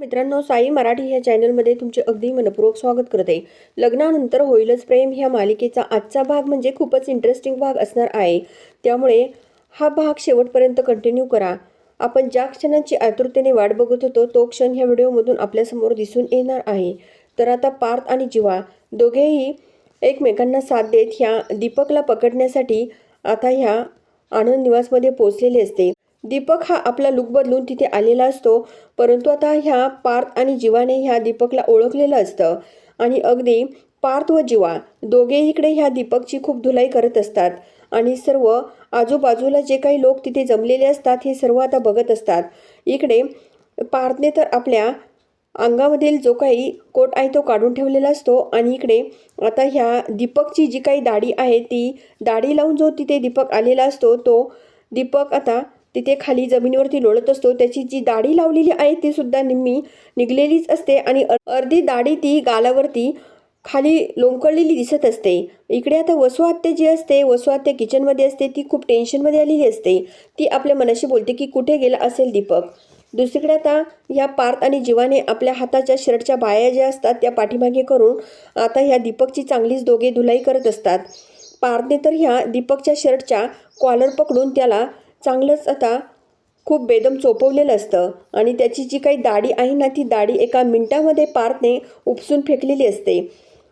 मित्रांनो साई मराठी ह्या चॅनलमध्ये तुमचे अगदी मनपूर्वक स्वागत करते. लग्नानंतर होईलच प्रेम ह्या मालिकेचा आजचा भाग म्हणजे खूपच इंटरेस्टिंग भाग असणार आहे. त्यामुळे हा भाग शेवटपर्यंत कंटिन्यू करा. आपण ज्या क्षणांची आतुरतेने वाट बघत होतो तो क्षण ह्या व्हिडिओमधून आपल्यासमोर दिसून येणार आहे. तर आता पार्थ आणि जिवा दोघेही एकमेकांना साथ देत ह्या दीपकला पकडण्यासाठी आता ह्या आनंद निवासमध्ये पोहोचलेले असते. दीपक हा आपला लुक बदलून तिथे आलेला असतो परंतु आता ह्या पार्थ आणि जीवाने ह्या दीपकला ओळखलेलं असतं. आणि अगदी पार्थ व जीवा दोघे इकडे ह्या दीपकची खूप धुलाई करत असतात. आणि सर्व आजूबाजूला जे काही लोक तिथे जमलेले असतात हे सर्व आता बघत असतात. इकडे पार्थने तर आपल्या अंगामधील जो काही कोट आहे तो काढून ठेवलेला असतो. आणि इकडे आता ह्या दीपकची जी काही दाढी आहे ती दाढी लावून जो तिथे दीपक आलेला असतो तो दीपक आता तिथे खाली जमिनीवरती लोळत असतो. त्याची जी दाढी लावलेली आहे ती सुद्धा निम्मी निघलेलीच असते आणि अर्धी दाढी ती गालावरती खाली लोंबकळलेली दिसत असते. इकडे आता वसू जी असते वसुहात्य किचनमध्ये असते ती खूप टेन्शनमध्ये आलेली असते. ती आपल्या मनाशी बोलते की कुठे गेला असेल दीपक? दुसरीकडे आता ह्या पार्थ आणि जीवाने आपल्या हाताच्या शर्टच्या बाया ज्या असतात त्या पाठीमागे करून आता ह्या दीपकची चांगलीच दोघे धुलाई करत असतात. पार्थने तर ह्या दीपकच्या शर्टच्या कॉलर पकडून त्याला चांगलंच आता खूप बेदम चोपवलेलं असतं. आणि त्याची जी काही दाढी आहे ना ती दाढी एका मिनटामध्ये पार्थने उपसून फेकलेली असते.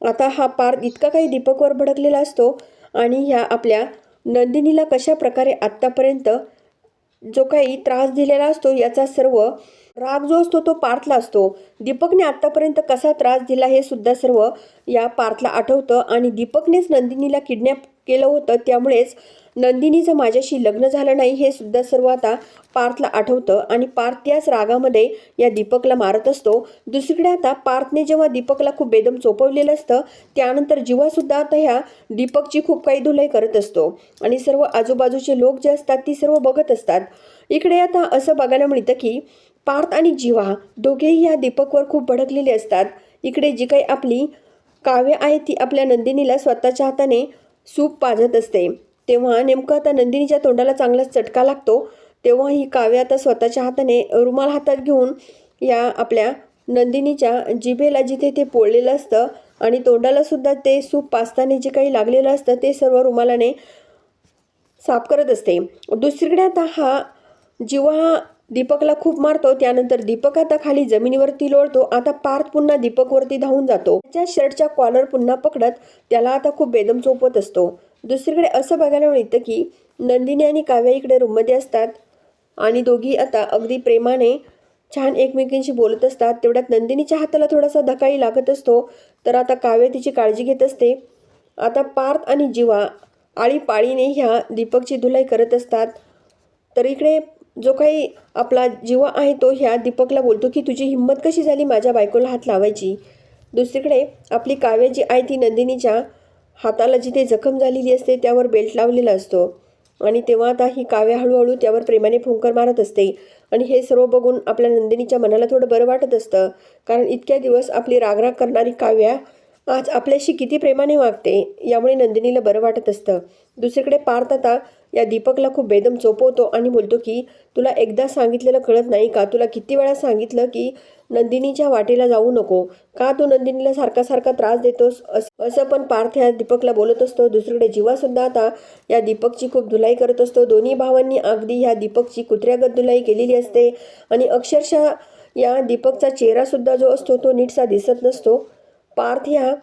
आता हा पार्थ इतका काही दीपकवर भडकलेला असतो आणि ह्या आपल्या नंदिनीला कशा प्रकारे आत्तापर्यंत जो काही त्रास दिलेला असतो याचा सर्व राग जो असतो तो पार्थला असतो. दीपकने आत्तापर्यंत कसा त्रास दिला हे सुद्धा सर्व या पार्थला आठवतं. आणि दीपकनेच नंदिनीला किडनॅप केलं होतं त्यामुळेच नंदिनीचं माझ्याशी लग्न झालं नाही हे सुद्धा सर्व आता पार्थला आठवतं आणि पार्थ त्याच रागामध्ये या दीपकला मारत असतो. दुसरीकडे आता पार्थने जेव्हा दीपकला खूप बेदम चोपवलेलं असतं त्यानंतर जीवासुद्धा आता ह्या दीपकची खूप काही धुलाई करत असतो. आणि सर्व आजूबाजूचे लोक जे असतात ती सर्व बघत असतात. इकडे आता असं बघायला मिळतं की पार्थ आणि जीवा दोघेही या दीपकवर खूप भडकलेले असतात. इकडे जी काही आपली काव्य आहे ती आपल्या नंदिनीला स्वतःच्या हाताने सूप पाजत असते. तेव्हा नेमकं आता नंदिनीच्या तोंडाला चांगलाच चटका लागतो तेव्हा ही काव्य आता स्वतःच्या हाताने रुमाल हातात घेऊन या आपल्या नंदिनीच्या जिभेला जिथे ते पोळलेलं असतं आणि तोंडाला सुद्धा ते सूप पास्ताने जे काही लागलेलं असतं ते सर्व रुमालाने साफ करत असते. दुसरीकडे आता हा जीवा दीपकला खूप मारतो त्यानंतर दीपक आता खाली जमिनीवरती लोळतो आता पार्थ पुन्हा दीपकवरती धावून जातो. त्याच्या शर्टच्या कॉलर पुन्हा पकडत त्याला आता खूप बेदम चोपत असतो. दुसरीकडे असं बघायला मिळतं की नंदिनी आणि काव्या इकडे रूममध्ये असतात आणि दोघी आता अगदी प्रेमाने छान एकमेकींशी बोलत असतात. तेवढ्यात नंदिनीच्या हाताला थोडासा धकाई लागत असतो. तर आता काव्य तिची काळजी घेत असते. आता पार्थ आणि जीवा आळीपाळीने ह्या दीपकची धुलाई करत असतात. तर इकडे जो काही आपला जीवा आहे तो ह्या दीपकला बोलतो की तुझी हिंमत कशी झाली माझ्या बायकोला हात लावायची? दुसरीकडे आपली काव्य जी आहे ती नंदिनीच्या हाताला जिथे जखम झालेली असते त्यावर बेल्ट लावलेला असतो. आणि तेव्हा आता ही काव्या हळूहळू त्यावर प्रेमाने फुंकर मारत असते. आणि हे सर्व बघून आपल्या नंदिनीच्या मनाला थोडं बरं वाटत असतं. कारण इतक्या दिवस आपली रागराग करणारी काव्या आज आपल्याशी किती प्रेमाने वागते यामुळे नंदिनीला बरं वाटत असतं. दुसरीकडे पार्थ आता या दीपकला खूप बेदम चोपवतो आणि बोलतो की तुला एकदा सांगितलेलं कळत नाही का? तुला किती वेळा सांगितलं की नंदिनीच्या वाटेला जाऊ नको. का तू नंदिनीला सारखा सारखा त्रास देतोस? असं पण पार्थ या दीपकला बोलत असतो. दुसरीकडे जीवासुद्धा आता या दीपकची खूप धुलाई करत असतो. दोन्ही भावांनी अगदी ह्या दीपकची कुत्र्यागत धुलाई केलेली असते. आणि अक्षरशः या दीपकचा चेहरासुद्धा जो असतो तो नीटसा दिसत नसतो. पार्थ ह्या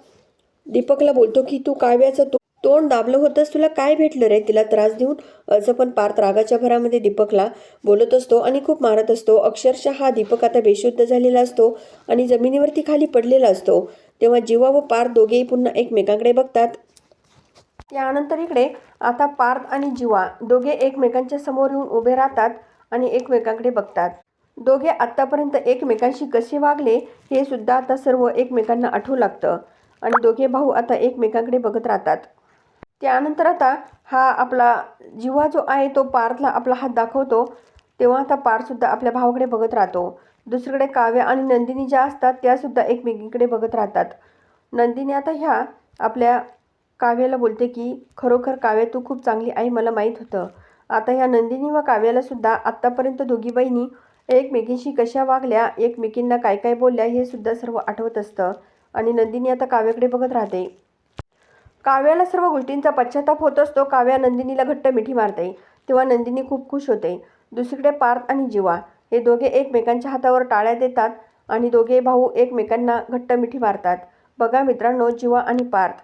दीपकला बोलतो की तू काव्याचं तो तोंड दाबलं होतंस तुला काय भेटलं रे? तिला त्रास देऊन असं पण पार्थ रागाच्या भरामध्ये दीपकला बोलत असतो आणि खूप मारत असतो. अक्षरशः हा दीपक आता बेशुद्ध झालेला असतो आणि जमिनीवरती खाली पडलेला असतो. तेव्हा जीवा व पार्थ दोघेही पुन्हा एकमेकांकडे बघतात. त्यानंतर इकडे आता पार्थ आणि जीवा दोघे एकमेकांच्या समोर येऊन उभे राहतात आणि एकमेकांकडे बघतात. दोघे आत्तापर्यंत एकमेकांशी कसे वागले हे सुद्धा आता सर्व एकमेकांना आठवू लागतं. आणि दोघे भाऊ आता एकमेकांकडे बघत राहतात. त्यानंतर आता हा आपला जीवा जो आहे तो पार्थला आपला हात दाखवतो तेव्हा आता पार्थसुद्धा आपल्या भावाकडे बघत राहतो. दुसरीकडे काव्य आणि नंदिनी ज्या असतात त्यासुद्धा एकमेकींकडे बघत राहतात. नंदिनी आता ह्या आपल्या काव्याला बोलते की खरोखर काव्य तू खूप चांगली आहे मला माहीत होतं. आता ह्या नंदिनी व काव्यालासुद्धा आत्तापर्यंत दोघी बहिणी एकमेकींशी कशा वागल्या एकमेकींना काय काय बोलल्या हे सुद्धा सर्व आठवत असतं. आणि नंदिनी आता काव्याकडे बघत राहते. काव्याला सर्व गोष्टींचा पश्चाताप होत असतो. काव्या नंदिनीला घट्ट मिठी मारते. तेव्हा नंदिनी खूप खुश होते. दुसरीकडे पार्थ आणि जीवा हे दोघे एकमेकांच्या हातावर टाळ्या देतात आणि दोघे भाऊ एकमेकांना घट्ट मिठी मारतात. बघा मित्रांनो जीवा आणि पार्थ.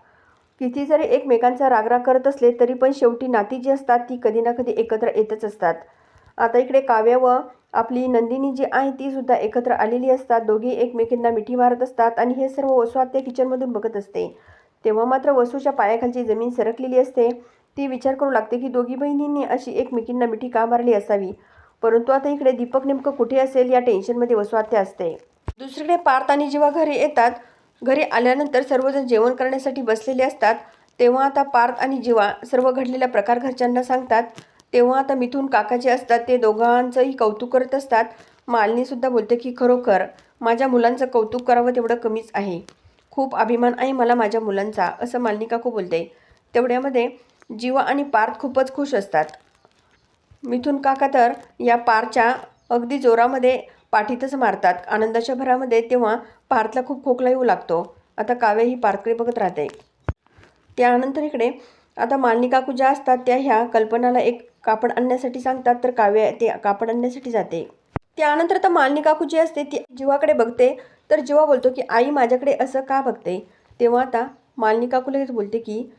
किती जरी एकमेकांचा रागराग करत असले तरी पण शेवटी नाती जी असतात ती कधी ना कधी एकत्र येतच असतात. आता इकडे काव्य व आपली नंदिनी जी आहे ती सुद्धा एकत्र आलेली असतात. दोघे एकमेकींना मिठी मारत असतात आणि हे सर्व वसवात त्या किचनमधून बघत असते. तेव्हा मात्र वसूच्या पायाखालची जमीन सरकलेली असते. ती विचार करू लागते की दोघी बहिणींनी अशी एकमेकींना मिठी का मारली असावी? परंतु आता इकडे दीपक नेमकं कुठे असेल या टेन्शनमध्ये वसू आत्या असते. दुसरीकडे पार्थ आणि जेव्हा घरी येतात घरी आल्यानंतर सर्वजण जेवण करण्यासाठी बसलेले असतात. तेव्हा आता पार्थ आणि जीवा सर्व घडलेला प्रकार घरच्यांना सांगतात. तेव्हा आता मिथून काका जे असतात ते दोघांचंही कौतुक करत असतात. मालिनीसुद्धा बोलते की खरोखर माझ्या मुलांचं कौतुक करावं तेवढं कमीच आहे. खूप अभिमान आहे मला माझ्या मुलांचा असं मालनिका खूप बोलते. तेवढ्यामध्ये जीवा आणि पार्थ खूपच खुश असतात. मिथून काका तर या पारच्या अगदी जोरामध्ये पाठीतच मारतात. आनंदाच्या भरामध्ये तेव्हा पार्थला खूप खोकला येऊ लागतो. आता काव्य ही पार्थकडे बघत राहते. त्यानंतर इकडे आता मालनिकाकू ज्या असतात त्या ह्या कल्पनाला एक कापड आणण्यासाठी सांगतात तर काव्य ते कापड आणण्यासाठी जाते. त्यानंतर आता मालनिकाकू जी असते ती जीवाकडे बघते. तर जेव्हा बोलतो की आई माझ्याकडे असं का बघते? तेव्हा आता मालिनी काकू बोलते की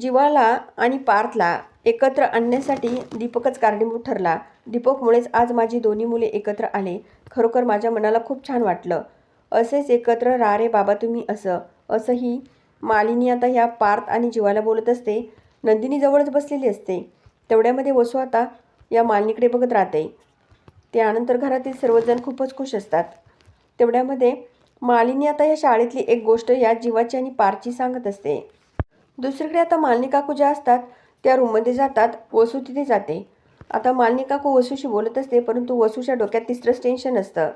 जीवाला आणि पार्थला एकत्र आणण्यासाठी दीपकच कारणीभूत ठरला. दीपकमुळेच आज माझी दोन्ही मुले एकत्र आले. खरोखर माझ्या मनाला खूप छान वाटलं. असेच एकत्र राहा रे बाबा तुम्ही असं. असंही मालिनी आता ह्या पार्थ आणि जीवाला बोलत असते. नंदिनी जवळच बसलेली असते. तेवढ्यामध्ये वसू आता या मालिनीकडे बघत राहते. त्यानंतर घरातील सर्वजण खूपच खुश असतात. तेवढ्यामध्ये मालिनी आता या शाळेतली एक गोष्ट या जीवाची आणि पारची सांगत असते. दुसरीकडे आता मालिनी काकू ज्या असतात त्या रूममध्ये जातात वसू तिथे जाते. आता मालिनी काकू वसूशी बोलत असते परंतु वसूच्या डोक्यात तिसरंच टेन्शन असतं.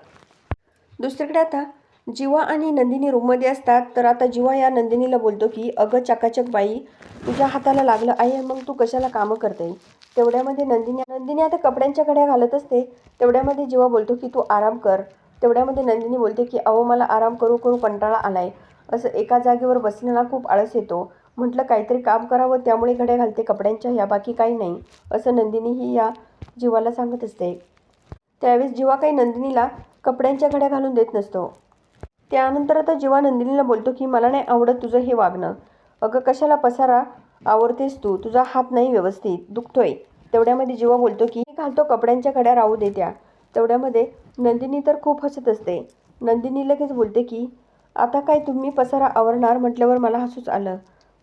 दुसरीकडे आता जीवा आणि नंदिनी रूममध्ये असतात तर आता जीवा या नंदिनीला बोलतो की अगं चकाचक बाई तुझ्या हाताला लागलं आहे मग तू कशाला कामं करते? तेवढ्यामध्ये नंदिनी नंदिनी आता कपड्यांच्या घड्या घालत असते तेवढ्यामध्ये जीवा बोलतो की तू आराम कर तेवढ्यामध्ये नंदिनी बोलते की अहो मला आराम करू करू कंटाळा आलाय. असं एका जागेवर बसण्याला खूप आळस येतो. म्हटलं काहीतरी काम करावं त्यामुळे घड्या घालते कपड्यांच्या ह्या बाकी काही नाही. असं नंदिनी ही या जीवाला सांगत असते. त्यावेळेस जीवा काही नंदिनीला कपड्यांच्या घड्या घालून देत नसतो. त्यानंतर आता जेव्हा नंदिनीला बोलतो की मला नाही आवडत तुझं हे वागणं. अगं कशाला पसारा? आवडतेस तू. तुझा हात नाही व्यवस्थित. दुखतोय. तेवढ्यामध्ये जेव्हा बोलतो की घालतो कपड्यांच्या घड्या राहू दे त्या. तेवढ्यामध्ये नंदिनी तर खूप हसत असते. नंदिनी लगेच बोलते की आता काय तुम्ही पसारा आवरणार म्हटल्यावर मला हसूच आलं.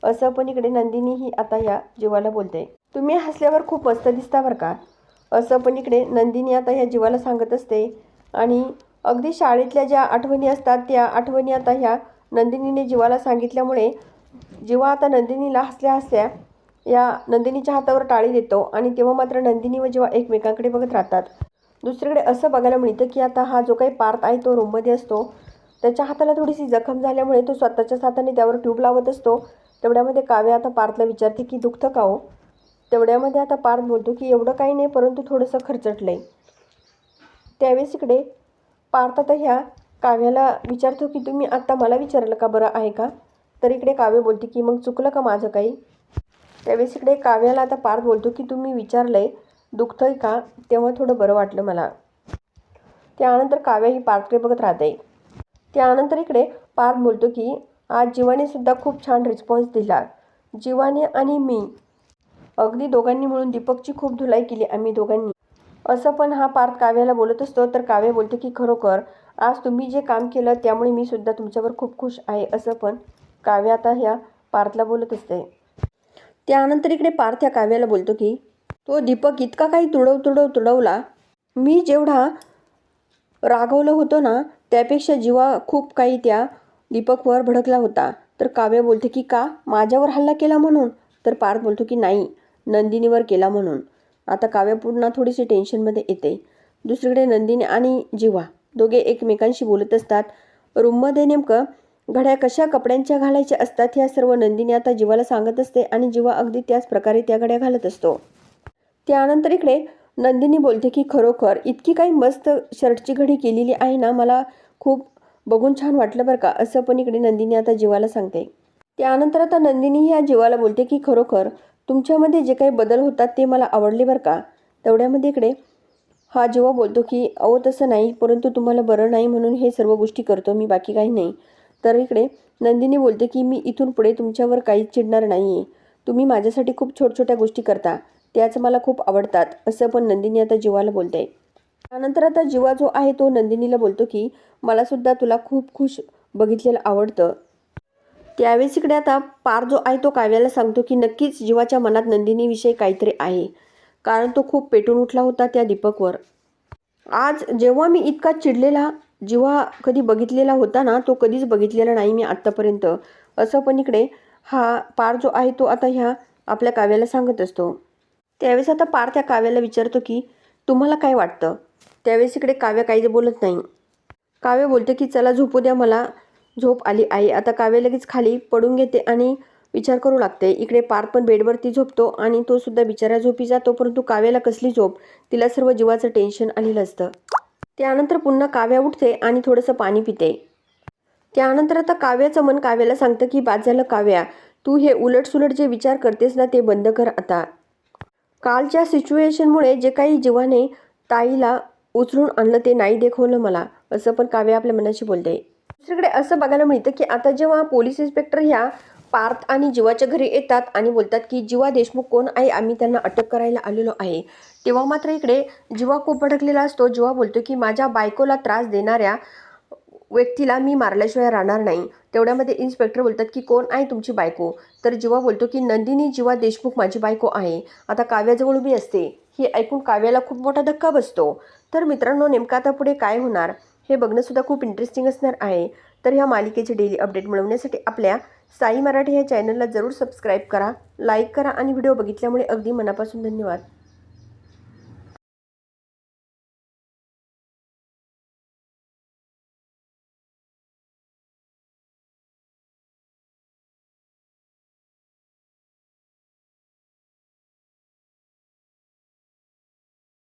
असं पण इकडे नंदिनी ही आता या जीवाला बोलते. तुम्ही हसल्यावर खूप मस्त दिसता बरं का. असं पण इकडे नंदिनी आता ह्या जीवाला सांगत असते. आणि अगदी शाळेतल्या ज्या आठवणी असतात त्या आठवणी आता ह्या नंदिनीने जीवाला सांगितल्यामुळे जेव्हा आता नंदिनीला हसल्या हसल्या या नंदिनीच्या हातावर टाळी देतो. आणि तेव्हा मात्र नंदिनी व जेव्हा एकमेकांकडे बघत राहतात. दुसरीकडे असं बघायला मिळतं की आता हा जो काही पार्थ आहे तो रूममध्ये असतो. त्याच्या हाताला थोडीशी जखम झाल्यामुळे तो स्वतःच्याच हाताने त्यावर ट्यूब लावत असतो. तेवढ्यामध्ये काव्य आता पार्थला विचारते की दुखतं का हो? तेवढ्यामध्ये आता पार्थ बोलतो की एवढं काही नाही परंतु थोडंसं खर्चटलं आहे त्यावेळेस इकडे पार्थ आता ह्या काव्याला विचारतो की तुम्ही आत्ता मला विचारलं का बरं आहे का? तर इकडे काव्य बोलते की मग चुकलं का माझं काही? त्यावेळेस इकडे काव्याला आता पार्थ बोलतो की तुम्ही दुखतं आहे का? तेव्हा थोडं बरं वाटलं मला. त्यानंतर काव्य ही पार्थकडे बघत राहते. त्यानंतर इकडे पार्थ बोलतो की आज जीवाने सुद्धा खूप छान रिस्पॉन्स दिला. जीवाने आणि मी. अगदी दोघांनी मिळून दीपकची खूप धुलाई केली आम्ही दोघांनी. असं पण हा पार्थ काव्याला बोलत असतो तर काव्य बोलते की खरोखर आज तुम्ही जे काम केलं त्यामुळे मी सुद्धा तुमच्यावर खूप खुश आहे असं पण काव्य आता ह्या पार्थला बोलत असते. त्यानंतर इकडे पार्थ या काव्याला बोलतो की तो दीपक इतका काही तुडव तुडव तुडवला. मी जेवढा रागवलं होतं ना त्यापेक्षा जीवा खूप काही त्या दीपकवर भडकला होता. तर काव्य बोलते की का? माझ्यावर हल्ला केला म्हणून? तर पार्थ बोलतो की नाही नंदिनीवर केला म्हणून. आता काव्य पुन्हा थोडीशी टेन्शनमध्ये येते. दुसरीकडे नंदिनी आणि जीवा दोघे एकमेकांशी बोलत असतात. रूममध्ये नेमकं घड्या कशा कपड्यांच्या घालायच्या असतात ह्या सर्व नंदिनी आता जीवाला सांगत असते आणि जीवा अगदी त्याच प्रकारे त्या घड्या घालत असतो. त्यानंतर इकडे नंदिनी बोलते की खरोखर इतकी काही मस्त शर्टची घडी केलेली आहे ना मला खूप बघून छान वाटलं बरं का असं पण इकडे नंदिनी आता जीवाला सांगते. त्यानंतर आता नंदिनी ह्या जीवाला बोलते की खरोखर तुमच्यामध्ये जे काही बदल होतात ते मला आवडले बरं का? तेवढ्यामध्ये इकडे हा जेव्हा बोलतो की अहो तसं नाही परंतु तुम्हाला बरं नाही म्हणून हे सर्व गोष्टी करतो मी बाकी काही नाही. तर इकडे नंदिनी बोलते की मी इथून पुढे तुमच्यावर काहीच चिडणार नाही आहे तुम्ही माझ्यासाठी खूप छोट छोट्या गोष्टी करता. त्याच मला खूप आवडतात असं पण नंदिनी आता जीवाला बोलते. त्यानंतर आता जीवा जो आहे तो नंदिनीला बोलतो की मला सुद्धा तुला खूप खुश बघितलेलं आवडतं. त्यावेळेस इकडे आता पार जो आहे तो काव्याला सांगतो की नक्कीच जीवाच्या मनात नंदिनीविषयी काहीतरी आहे. कारण तो खूप पेटून उठला होता त्या दीपकवर. आज जेव्हा मी इतका चिडलेला जीवा कधी बघितलेला होता ना तो कधीच बघितलेला नाही मी आत्तापर्यंत. असं पण इकडे हा पार जो आहे तो आता ह्या आपल्या काव्याला सांगत असतो. त्यावेळेस आता पार त्या काव्याला विचारतो की तुम्हाला काय वाटतं? त्यावेळेस इकडे काव्य काही बोलत नाही. काव्य बोलते की चला झोपू द्या मला. झोप आली आहे आता काव्य लगेच खाली पडून घेते आणि विचार करू लागते. इकडे पार पण बेडवरती झोपतो आणि तो सुद्धा बिचारा झोपी जातो परंतु काव्याला कसली झोप? तिला सर्व जीवाचं टेन्शन आलेलं असतं. त्यानंतर पुन्हा काव्या उठते आणि थोडंसं पाणी पिते. त्यानंतर आता काव्याचं मन काव्याला सांगतं की बाद झालं काव्या. तू हे उलटसुलट जे विचार करतेस ना ते बंद कर आता. कालच्या सिच्युएशनमुळे जे काही जीवाने ताईला उचलून आणलं ते नाही देखवलं मला असं पण काव्य आपल्या मनाशी बोलते. दुसरीकडे असं बघायला मिळतं की आता जेव्हा पोलीस इन्स्पेक्टर ह्या पार्थ आणि जीवाच्या घरी येतात आणि बोलतात की जीवा देशमुख कोण आहे आम्ही त्यांना अटक करायला आलेलो आहे. तेव्हा मात्र इकडे जीवा खूप भडकलेला असतो. जीवा बोलतो की माझ्या बायकोला त्रास देणाऱ्या व्यक्तीला मी मारल्याशिवाय राहणार नाही. तेवढ्यामध्ये इन्स्पेक्टर बोलतात की कोण आहे तुमची बायको? तर जीवा बोलतो की नंदिनी जीवा देशमुख माझी बायको आहे. आता काव्याजवळ उभी असते. हे ऐकून काव्याला खूप मोठा धक्का बसतो. तर मित्रांनो नेमका आता पुढे काय होणार? हे बघणंसुद्धा खूप इंटरेस्टिंग असणार आहे. तर ह्या मालिकेचे डेली अपडेट मिळवण्यासाठी आपल्या साई मराठी ह्या चॅनलला जरूर सबस्क्राईब करा लाईक करा आणि व्हिडिओ बघितल्यामुळे अगदी मनापासून धन्यवाद.